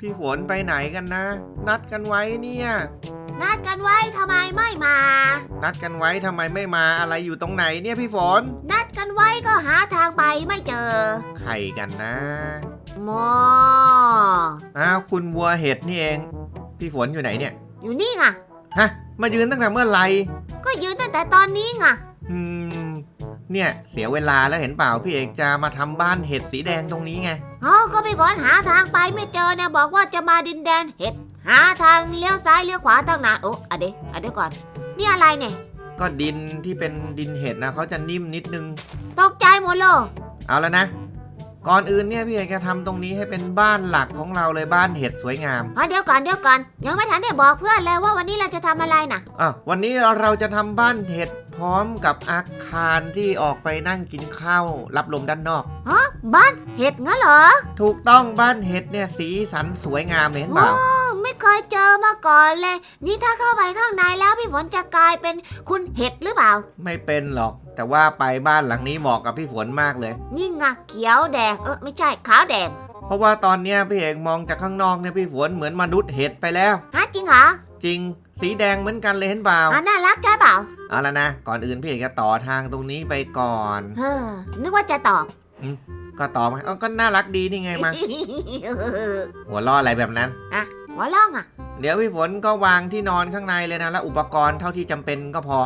พี่ฝนไปไหนกันนะ นัดกันไว้เนี่ย นัดกันไว้ทำไมไม่มา นัดกันไว้ทำไมไม่มาอะไรอยู่ตรงไหนเนี่ยพี่ฝน นัดกันไว้ก็หาทางไปไม่เจอ ใครกันนะโมอ้าวคุณวัวเห็ดนี่เอง พี่ฝนอยู่ไหนเนี่ย อยู่นี่ไงฮะ มายืนตั้งแต่เมื่อไหร่ก็ยืนตั้งแต่ตอนนี้ไงอืม เนี่ยเสียเวลาแล้วเห็นเปล่าพี่เอกจะมาทำบ้านเห็ดสีแดงตรงนี้ไงเขาก็ไปฝนหาทางไปไม่เจอเนี่ยบอกว่าจะมาดินแดนเห็ด หาทางเลี้ยวซ้ายเลี้ยวขวาตั้งนานโอ้อะเดี๋ยวอะเดี๋ยวก่อน นี่อะไรเนี่ย ก็ดินที่เป็นดินเห็ดนะเขาจะนิ่มนิดนึง ตกใจหมดเลยเอาแล้วนะ ก่อนอื่นเนี่ยพี่เอกจะทำตรงนี้ให้เป็นบ้านหลักของเราเลยบ้านเห็ดสวยงาม อ๋อเดี๋ยวก่อนเดี๋ยวก่อน ยังไม่ทันได้บอกเพื่อนเลยว่าวันนี้เราจะทำอะไรนะ อะวันนี้เราจะทำบ้านเห็ดพ ร้อมกับอาคารที่ออกไปนั่งกินข้าวรับลมด้านนอก ฮะบ้านเห็ดงั้นเหรอถูกต้องบ้านเห็ดเนี่ยสีสันสวยงามเลยเห็นเปล่าโอ้ไม่เคยเจอมาก่อนเลย นี่ถ้าเข้าไปข้างในแล้วพี่ฝนจะกลายเป็นคุณเห็ดหรือเปล่า ไม่เป็นหรอก แต่ว่าไปบ้านหลังนี้เหมาะกับพี่ฝนมากเลย นี่ไงเขียวแดงเออไม่ใช่ขาวแดงเพราะว่าตอนเนี้ยพี่เอกมองจากข้างนอกเนี่ยพี่ฝนเหมือนมนุษย์เห็ดไปแล้ว ฮะจริงเหรอจริง สีแดงเหมือนกันเลยเห็นเปล่า อะน่ารักใช่เป ล่าเอาละนะ ก่อนอื่นพี่เอกจะต่อทางตรงนี้ไปก่อนเฮ้อนึกว่าจะตอบ ก็ต่อมาเอาก็น่ารักดีนี่ไงมาหัวล้ออะไรแบบนั้นหัวล่องอะเดี๋ยวพี่ฝนก็วางที่นอนข้างในเลยนะแล้วอุปกรณ์เท่าที่จำเป็นก็พอ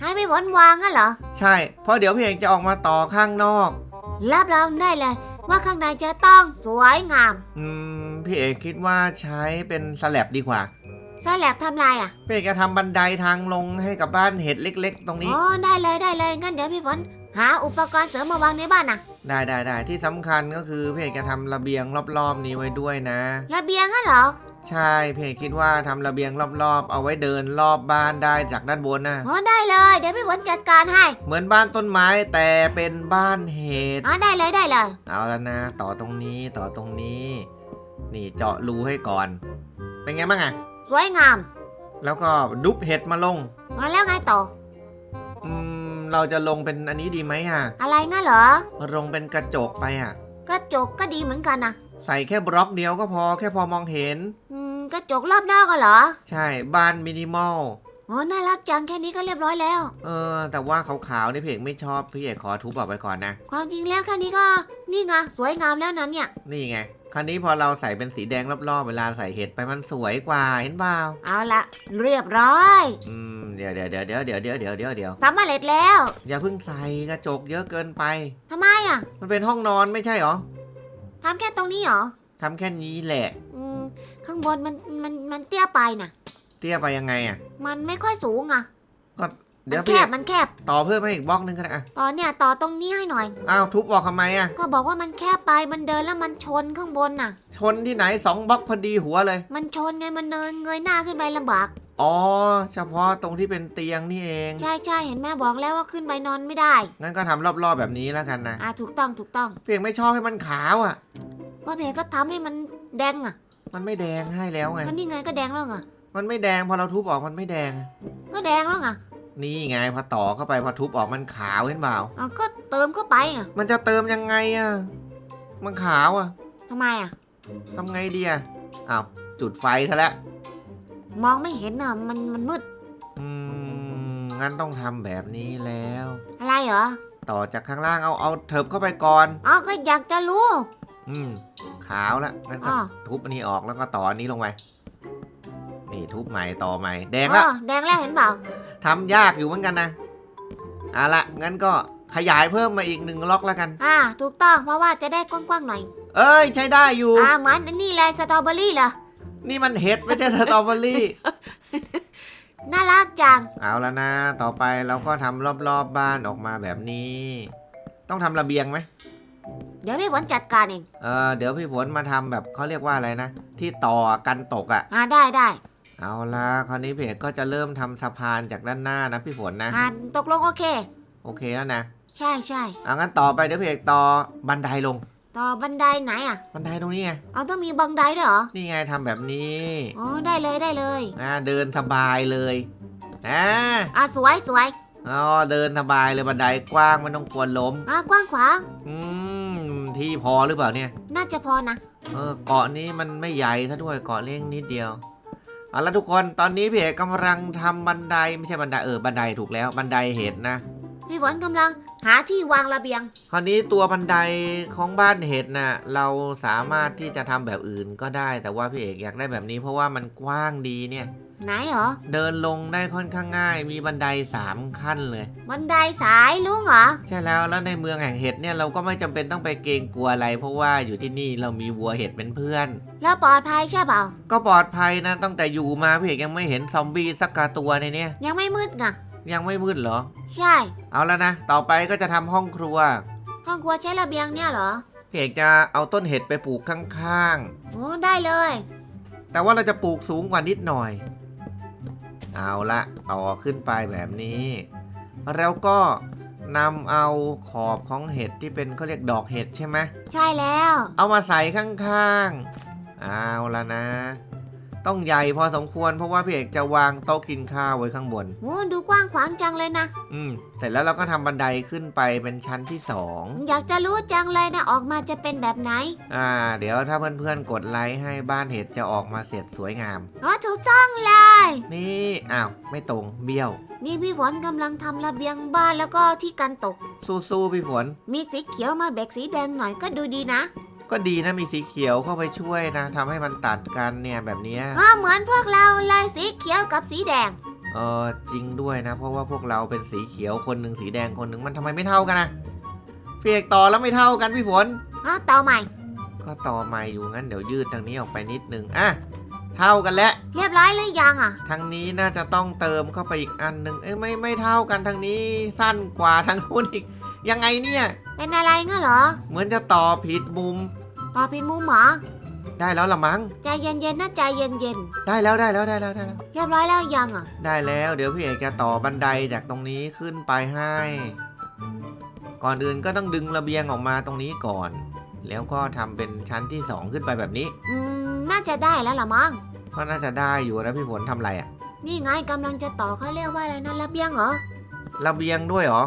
ให้พี่ฝนวางงั้นเหรอ ใช่เพราะเดี๋ยวพี่เอกจะออกมาต่อข้างนอก รับรองได้เลย ว่าข้างในจะต้องสวยงาม อืมพี่เอกคิดว่าใช้เป็นสแลบดีกว่า สแลบทำลายอะพี่เอกจะทำบันไดทางลงให้กับบ้านเห็ดเล็ก ๆ ตรงนี้ อ๋อได้เลยได้เลยงั้นเดี๋ยวพี่ฝนหาอุปกรณ์เสริมมาวางในบ้านนะได้ได้ได้ที่สำคัญก็คือพี่เอกจะทำระเบียงรอบๆนี้ไว้ด้วยนะระเบียงงั้นเหรอใช่พี่เอกคิดว่าทำระเบียงรอบๆ เอาไว้เดินรอบบ้านได้จากด้านบนนะอ๋อได้เลย เดี๋ยวพี่ฝนจัดการให้ เหมือนบ้านต้นไม้แต่เป็นบ้านเห็ดอ๋อได้เลยได้เลย เอาแล้วนะ ต่อตรงนี้ต่อตรงนี้ นี่เจาะรูให้ก่อน เป็นไงบ้างอะ สวยงาม แล้วก็ดุบเห็ดมาลง มาแล้วไงต่อ อืม เราจะลงเป็นอันนี้ดีไหมอะอะไรงั้นเหรอ ลงเป็นกระจกไปอะกระจกก็ดีเหมือนกันนะใส่แค่บล็อกเดียวก็พอแค่พอมองเห็น อืม กระจกรอบนอกก็เหรอ ใช่บ้านมินิมอลอ๋อน่ารักจังแค่นี้ก็เรียบร้อยแล้ว เออ แต่ว่าขาวๆนี่พี่เอกไม่ชอบพี่เอกขอทุบออกไปก่อนนะ ความจริงแล้วแค่นี้ก็ นี่ไงสวยงามแล้วนั้นเนี่ย นี่ไง คราวนี้พอเราใส่เป็นสีแดงรอบๆ เวลาใส่เห็ดไปมันสวยกว่าเห็นเปล่าเอาละเรียบร้อย อืมเดี๋ยวเดี๋ยวเดี๋ยวเดี๋ยวเดี๋ยวเดี๋ยวเดี๋ยวเดี๋ยวเดี๋ยวสำเร็จแล้วอย่าเพิ่งใส่กระจกเยอะเกินไป ทำไมอะมันเป็นห้องนอนไม่ใช่เหรอทำแค่ตรงนี้เหรอทำแค่นี้แหละ อืมข้างบนมันมันมันเตี้ยไปนะเตี้ยไปยังไงอะ มันไม่ค่อยสูงอะ เดี๋ยวมันแคพี่บมันแคบต่อเพิ่มให้อีกบล็อกนึงก็ได้อะต่อเนี่ยต่อตรงนี้ให้หน่อย อ้าวทุบออกทำไมอะก็บอกว่ามันแคบไปมันเดินแล้วมันชนข้างบนน่ะ ชนที่ไหนสองบล็อกพอดีหัวเลย มันชนไงมันเนินเงยหน้าขึ้นไปลำบาก อ๋อ เฉพาะตรงที่เป็นเตียงนี่เอง ใช่ใช่เห็นแม่บอกแล้วว่าขึ้นไปนอนไม่ได้ งั้นก็ทำรอบๆแบบนี้แล้วกันนะอะถูกต้องถูกต้องเพียงไม่ชอบให้มันขาวอะก็เพก็ทำให้มันแดงอะมันไม่แดงให้แล้วไง ก็นี่ไงก็แดงแล้วไงมันไม่แดงพอเราทุบออกมันไม่แดง ก็แดงแล้วไง นี่ไงพอต่อเข้าไปพอทุบออกมันขาวเห็นเปล่าอะก็เติมเข้าไปอะมันจะเติมยังไงอะ มันขาวอะทำไมอะ ทำไงดีอะอ้าวจุดไฟซะแล้วมองไม่เห็นอะมันมันมืด อืมงั้นต้องทำแบบนี้แล้ว อะไรเหรอ ต่อจากข้างล่างเอาเอาเถิบเข้าไปก่อน อ๋อก็อยากจะรู้ อืมขาวแล้วงั้นก็อ๋อ ทุบอันนี้ออกแล้วก็ต่ออันนี้ลงไป นี่ทุบใหม่ต่อใหม่แดงแล้วอ๋อแดงแล้วเห็นเปล่าทำยากอยู่เหมือนกันนะเอาละงั้นก็ขยายเพิ่มมาอีกหนึ่งล็อกแล้วกัน อ่า ถูกต้องเพราะว่าจะได้กว้างๆหน่อย เอ้ยใช้ได้อยู่ อ่าเหมือนอันนี่เลยสตรอเบอรี่เหรอ นี่มันเห็ดไม่ใช่สตรอเบอรี่น่ารักจัง เอาแล้วนะ ต่อไปเราก็ทำรอบๆบบ้านออกมาแบบนี้ ต้องทำระเบียงไหม เดี๋ยวพี่ฝนจัดการเอง เออเดี๋ยวพี่ฝนมาทำแบบเขาเรียกว่าอะไรนะ ที่ต่อกันตกอะ่ะ อ่าได้ได้ เอาละคราวนี้พี่เอกก็จะเริ่มทำสะพานจากด้านหน้านะพี่ฝนนะอ่าตกลงโอเค โอเคแล้วนะใช่ใช่เอางั้นต่อไปเดี๋ยวพี่เอกต่อบันไดลง ต่อบันไดไหนอะบันไดตรงนี้ไงเอาต้องมีบันไดด้วยเหรอนี่ไงทำแบบนี้อ๋อได้เลยได้เลยนะเดินสบายเลยนะอ่าสวยสวยอ๋อเดินสบายเลยบันไดกว้างไม่ต้องกลัวล้ม อ่ากว้างขวางอืมที่พอหรือเปล่าเนี่ย น่าจะพอนะ เออเกาะนี้มันไม่ใหญ่ซะด้วยเกาะเล็กนิดเดียว เอาละทุกคนตอนนี้พี่เอกกำลังทำบันไดไม่ใช่บันไดเออบันไดถูกแล้วบันไดเห็ดนะ พี่ฝนกำลังหาที่วางระเบียง คราวนี้ตัวบันไดของบ้านเห็ดน่ะเราสามารถที่จะทำแบบอื่นก็ได้ แต่ว่าพี่เอกอยากได้แบบนี้เพราะว่ามันกว้างดีเนี่ย ไหนเหรอ เดินลงได้ค่อนข้างง่าย มีบันไดสามขั้นเลย บันไดสายลุงเหรอ ใช่แล้วแล้วในเมืองแห่งเห็ดเนี่ยเราก็ไม่จำเป็นต้องไปเกรงกลัวอะไร เพราะว่าอยู่ที่นี่เรามีวัวเห็ดเป็นเพื่อน แล้วปลอดภัยใช่เปล่า ก็ปลอดภัยนะตั้งแต่อยู่มาพี่เอกยังไม่เห็นซอมบี้สักกาตัวในเนี่ยยังไม่มืดไง ยังไม่มืดเหรอ ใช่ เอาแล้วนะ ต่อไปก็จะทำห้องครัว ห้องครัวใช้ระเบียงเนี่ยเหรอ พี่เอกจะเอาต้นเห็ดไปปลูกข้างโอ้ได้เลย ๆ แต่ว่าเราจะปลูกสูงกว่านิดหน่อย เอาละต่อขึ้นไปแบบนี้ แล้วก็นำเอาขอบของเห็ดที่เป็นเขาเรียกดอกเห็ดใช่ไหม ใช่แล้ว เอามาใส่ข้างๆ เอาละนะ ต้องใหญ่พอสมควร เพราะว่าพี่เอกจะวางโต๊ะกินข้าวไว้ข้างบน โอ้ดูกว้างขวางจังเลยนะ อืมแต่แล้วเราก็ทำบันไดขึ้นไปเป็นชั้นที่สองอยากจะรู้จังเลยนะออกมาจะเป็นแบบไหนอ่า เดี๋ยวถ้าเพื่อนๆกดไลค์ให้บ้านเห็ดจะออกมาเสร็จสวยงาม อ๋อถูกต้องเลย นี่อ้าวไม่ตรงเบี้ยว นี่พี่ฝนกำลังทำระเบียงบ้านแล้วก็ที่กันตก สู้ๆพี่ฝน มีสีเขียวมาแบกสีแดงหน่อยก็ดูดีนะ ก็ดีนะมีสีเขียวเข้าไปช่วยนะทำให้มันตัดกันเนี่ยแบบเนี้ยอ๋อเหมือนพวกเราเลยสีเขียวกับสีแดง เออจริงด้วยนะ เพราะว่าพวกเราเป็นสีเขียวคนหนึ่งสีแดงคนหนึ่งมันทำไมไม่เท่ากันนะพี่เอกต่อแล้วไม่เท่ากันพี่ฝนอ๋อต่อใหม่ ก็ต่อใหม่อยู่งั้นเดี๋ยวยืดทางนี้ออกไปนิดนึงอะเท่ากันแล้วเรียบร้อยหรือยังอะ ทางนี้น่าจะต้องเติมเข้าไปอีกอันหนึ่งเอ้ยไม่ไม่เท่ากันทางนี้สั้นกว่าทางนู้นอีกยังไงเนี่ย เป็นอะไรงั้นเหรอ เหมือนจะต่อผิดมุม ต่อผิดมุมเหรอได้แล้วละมั้งใจเย็นๆนะใจเย็นได้แล้วได้แล้วได้แล้วได้แล้ว ๆเรียบร้อยแล้วยังอะ ได้แล้วเดี๋ยวพี่เอกจะต่อบันไดจากตรงนี้ขึ้นไปให้ ก่อนอื่นก็ต้องดึงระเบียงออกมาตรงนี้ก่อน แล้วก็ทำเป็นชั้นที่สองขึ้นไปแบบนี้ อืมน่าจะได้แล้วล่ะมั้งก็น่าจะได้อยู่นะพี่ฝนทำอะไรอะนี่ไงกำลังจะต่อเขาเรียกว่าอะไรนะระเบียงเหรอระเบียงด้วยเหรอ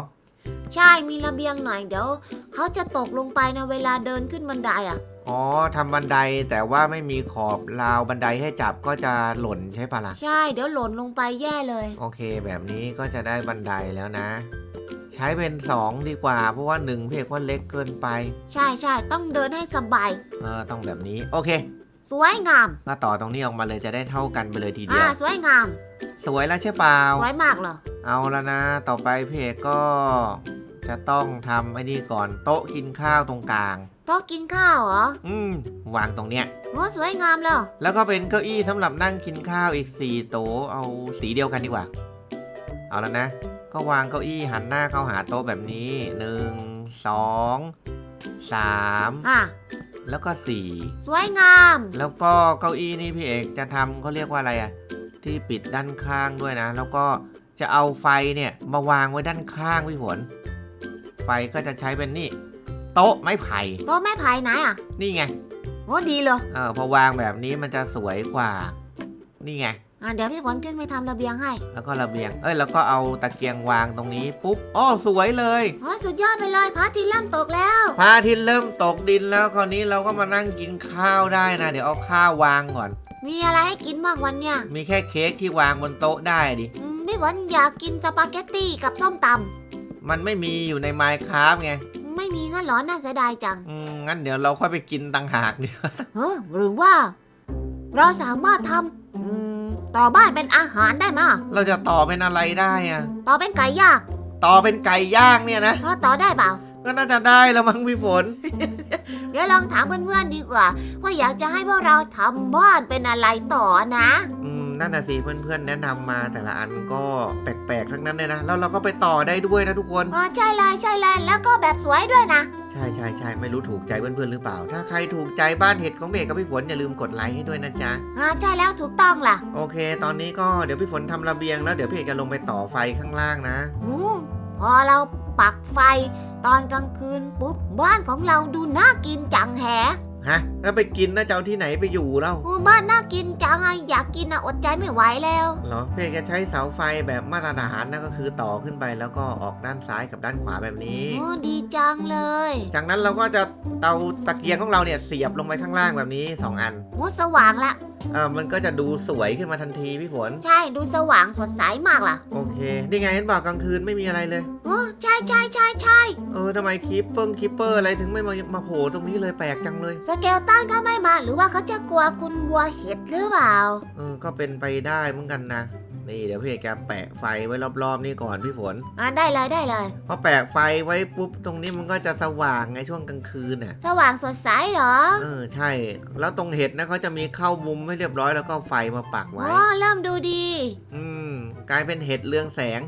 ใช่มีระเบียงหน่อยเดี๋ยวเขาจะตกลงไปนะเวลาเดินขึ้นบันไดอะ อ๋อทำบันไดแต่ว่าไม่มีขอบราวบันไดให้จับก็จะหล่นใช่ปะล่ะ ใช่ เดี๋ยวหล่นลงไปแย่เลย โอเค แบบนี้ก็จะได้บันไดแล้วนะ ใช้เป็นสองดีกว่า เพราะว่าหนึ่งพี่เอกว่าเล็กเกินไป ใช่ใช่ต้องเดินให้สบาย เออ ต้องแบบนี้ โอเค สวยงามก็ต่อตรงนี้ออกมาเลยจะได้เท่ากันไปเลยทีเดีอ่ายว สวยงาม สวยแล้วใช่เปล่า สวยมากเหรอเอาแล้วนะ ต่อไปพี่เอกก็จะต้องทำไอ้นี่ก่อนโต๊ะกินข้าวตรงกลาง โต๊ะกินข้าวเหรออืม วางตรงเนี้ย โอ้สวยงามเลยแล้วก็เป็นเก้าอี้สำหรับนั่งกินข้าวอีก4โต๊ะเอาสีเดียวกันดีกว่า เอาแล้วนะ ก็วางเก้าอี้หันหน้าเข้าหาโต๊ะแบบนี้1 2 3อะ แล้วก็4สวยงาม แล้วก็เก้าอี้นี่พี่เอกจะทำเขาเรียกว่าอะไรอะที่ปิดด้านข้างด้วยนะ แล้วก็จะเอาไฟเนี่ยมาวางไว้ด้านข้างพี่ฝนไฟก็จะใช้เป็นนี่ โต๊ะไม้ไผ่ โต๊ะไม้ไผ่ไหนอะนี่ไง โอ้ดีเลยเออพอวางแบบนี้มันจะสวยกว่า นี่ไง อะเดี๋ยวพี่ฝนขึ้นไปทำระเบียงให้แล้วก็ระเบียง เอ้ยแล้วก็เอาตะเกียงวางตรงนี้ปุ๊บอ้อสวยเลย โอ้สุดยอดไปเลยพระอาทิตย์เริ่มตกแล้ว พระอาทิตย์เริ่มตกดินแล้วคราวนี้เราก็มานั่งกินข้าวได้นะ เดี๋ยวเอาข้าววางก่อน มีอะไรให้กินบ้างวันเนี่ยมีแค่เค้กที่วางบนโต๊ะได้ดิ อืมพี่ฝนอยากกินสปาเกตตี้กับส้มตมันไม่มีอยู่ในไมค์ครับไงำ ไม่มีก็หรอน่าเสียดายจัง อืมงั้นเดี๋ยวเราค่อยไปกินต่างหากเนี่ยเฮ้อหรือว่า เราสามารถทำอืมต่อบ้านเป็นอาหารได้ไหมยเราจะต่อเป็นอะไรได้อะต่อเป็นไก่ย่างต่อเป็นไก่ย่างเนี่ยนะเออต่อได้เปล่า ก็น่าจะได้แล้วมั้งพี่ฝน เดี๋ยวลองถามเพื่อนๆดีกว่า ว่าอยากจะให้พวกเราทำบ้านเป็นอะไรต่อนะอืม นั่นน่ะสิเพื่อนๆ แนะนำมาแต่ละอันก็แปลกๆ ทั้งนั้นเลยนะ แล้วเราก็ไปต่อได้ด้วยนะทุกคนเออใช่เลยใช่เลยแล้วก็แบบสวยด้วยนะ ใช่ใช่ใช่ไม่รู้ถูกใจเพื่อนๆ หรือเปล่า ถ้าใครถูกใจบ้านเห็ดของเบกกับพี่ฝนอย่าลืมกดไลค์ให้ด้วยนะจ๊ะอ่าใช่แล้วถูกต้องล่ะ โอเค ตอนนี้ก็เดี๋ยวพี่ฝนทำระเบียงแล้วเดี๋ยวพี่เอกจะลงไปต่อไฟข้างล่างนะอมพอเราปักไฟตอนกลางคืนปุ๊บบ้านของเราดูน่ากินจังแฮะ ฮะแล้วไปกินนะจะเอาที่ไหนไปอยู่เล่าโอ้บ้านน่ากินจังอะอยากกินอะอดใจไม่ไหวแล้ว เหรอพี่เอกจะใช้เสาไฟแบบมาตรฐานนะก็คือต่อขึ้นไปแล้วก็ออกด้านซ้ายกับด้านขวาแบบนี้ โอ้ดีจังเลยจากนั้นเราก็จะเตาตะเกียงของเราเนี่ยเสียบลงไปข้างล่างแบบนี้ 2 อัน โอ้สว่างละเออมันก็จะดูสวยขึ้นมาทันทีพี่ฝน ใช่ดูสว่างสดใสมากล่ะโอเค นี่ไงเห็นบอกกลางคืนไม่มีอะไรเลย โอ้ใช่ใช่ใช่ใช่เออทำไมคิปเปิลคิปเปอร์อะไรถึงไม่มามาโผล่ตรงนี้เลยแปลกจังเลย สเกลตันเขาไม่มาหรือว่าเขาจะกลัวคุณวัวเห็ดหรือเปล่า เออ ก็เป็นไปได้เหมือนกันนะ นี่เดี๋ยวพี่เอกแกแปะไฟไว้รอบๆนี่ก่อนพี่ฝนอ่าได้เลยได้เลย พอแปะไฟไว้ปุ๊บตรงนี้มันก็จะสว่างไงช่วงกลางคืนน่ะ สว่างสดใสเหรอเออใช่ แล้วตรงเห็ดนะเขาจะมีเข้ามุมให้เรียบร้อยแล้วก็เอาไฟมาปักไว้โอ้เริ่มดูดี อืมกลายเป็นเห็ดเรืองแสง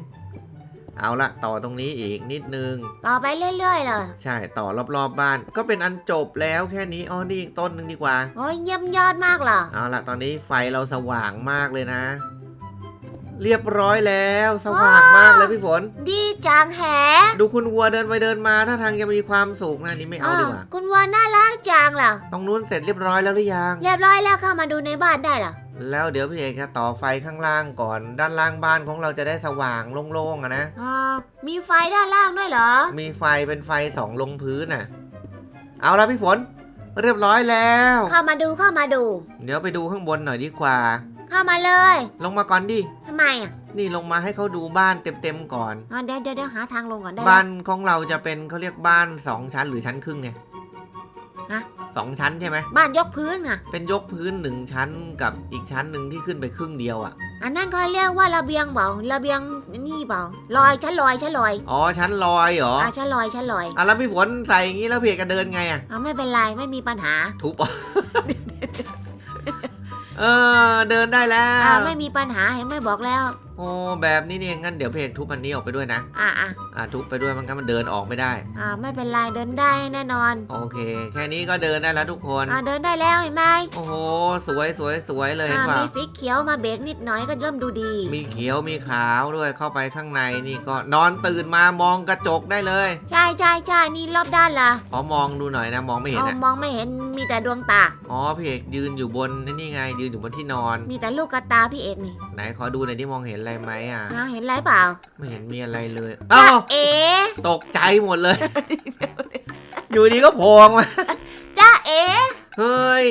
เอาละต่อตรงนี้อีกนิดนึง ต่อไปเรื่อยๆเลยใช่ต่อรอบๆบบ้าน ก็เป็นอันจบแล้วแค่นี้อ๋อนี่อีกต้นหนึ่งดีกว่า โอ้ยเยี่ยมยอดมากเหรอ เอาละตอนนี้ไฟเราสว่างมากเลยนะ เรียบร้อยแล้ว สว่างมากเลยพี่ฝน ดีจังแฮะดูคุณวัวเดินไปเดินมาถ้าทางจะมีความสุขนะอันนี่ไม่เอาดีกว่าคุณวัวน่ารักจังเหรอตรงนู้นเสร็จเรียบร้อยแล้วหรือยัง เรียบร้อยแล้วเข้ามาดูในบ้านได้เหรอแล้วเดี๋ยวพี่เอกจะต่อไฟข้างล่างก่อน ด้านล่างบ้านของเราจะได้สว่างโล่งๆอะนะอ่ามีไฟด้านล่างด้วยเหรอ มีไฟเป็นไฟสองลงพื้นน่ะ เอาละพี่ฝน เรียบร้อยแล้ว เข้ามาดูเข้ามาดู เดี๋ยวไปดูข้างบนหน่อยดีกว่า เข้ามาเลยลงมาก่อนดิ ทำไมอะนี่ลงมาให้เขาดูบ้านเต็มๆก่อนอ่าเดี๋ยวเดี๋ยวเดี๋ยวหาทางลงก่อนได้ไหม บ้านของเราจะเป็นเขาเรียกบ้านสองชั้นหรือชั้นครึ่งเนี่ยฮะ สองชั้นใช่ไหม บ้านยกพื้นอะ เป็นยกพื้นหนึ่งชั้นกับอีกชั้นหนึ่งที่ขึ้นไปครึ่งเดียวอะ อันนั้นเขาเรียกว่าระเบียงเปล่าระเบียงนี่เปล่าลอยชั้นลอยชั้นลอยอ๋อชั้นลอยเหรอ อ่าชั้นลอยชั้นลอยอะแล้วพี่ฝนใส่อย่างนี้แล้วพี่เอกจะเดินไงอะ อ่าไม่เป็นไรไม่มีปัญหา ทุบอะ เออเดินได้แล้อ่าวไม่มีปัญหาเห็นไม่บอกแล้ว โอ้แบบนี้นี่งั้นเดี๋ยวพี่เอกทุบอันนี้ออกไปด้วยนะ อ่าอ่าอะทุบไปด้วยมันก็มันเดินออกไม่ได้ อ่าไม่เป็นไรเดินได้แน่นอนโอเค แค่นี้ก็เดินได้แล้วทุกคน อ่าเดินได้แล้วเห็นไหมโอ้โหสวยสวยสวยเลยเห็นอ่าป่ะมีสีเขียวมาเบรกนิดหน่อยก็เริ่มดูดี มีเขียวมีขาวด้วยเข้าไปข้างในนี่ก็นอนตื่นมามองกระจกได้เลยใช่ใช่ใช่นี่รอบด้านล่ะขอมองดูหน่อยนะมองไม่เห็นเอาอะมองไม่เห็นมีแต่ดวงตา อ๋อพี่เอกยืนอยู่บนนี่ไงยืนอยู่บนที่นอน มีแต่ลูกกระตาพี่เอกนี่ไหนขอดูหน่อยที่มองเห็นอะไรไหมอะอ่าเห็นไรเปล่าไม่เห็นมีอะไรเลยจ้าอ้าวเอ๋ตกใจหมดเลย อยู่ดีก็โผล่ออกมาจ้าเอ๋เฮ้ย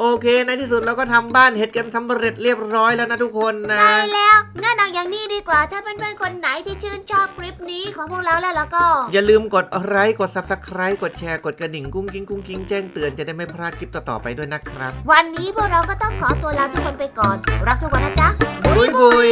โอเคในที่สุดเราก็ทำบ้านเห็ดกันสำเร็จเรียบร้อยแล้วนะทุกคนนะใช่แล้วงั้นเอาอย่างนี้ดีกว่าถ้าเพื่อนๆคนไหนที่ชื่นชอบคลิปนี้ของพวกเราแล้วแล้วก็ อย่าลืมกดไลค์กด subscribe กดแชร์กดกระดิ่งกุ้งกิ้งกุ้งกิ้งแจ้งเตือนจะได้ไม่พลาดคลิปต่อๆไปด้วยนะครับ วันนี้พวกเราก็ต้องขอตัวลาทุกคนไปก่อน รักทุกคนนะจ๊ะบุยบุย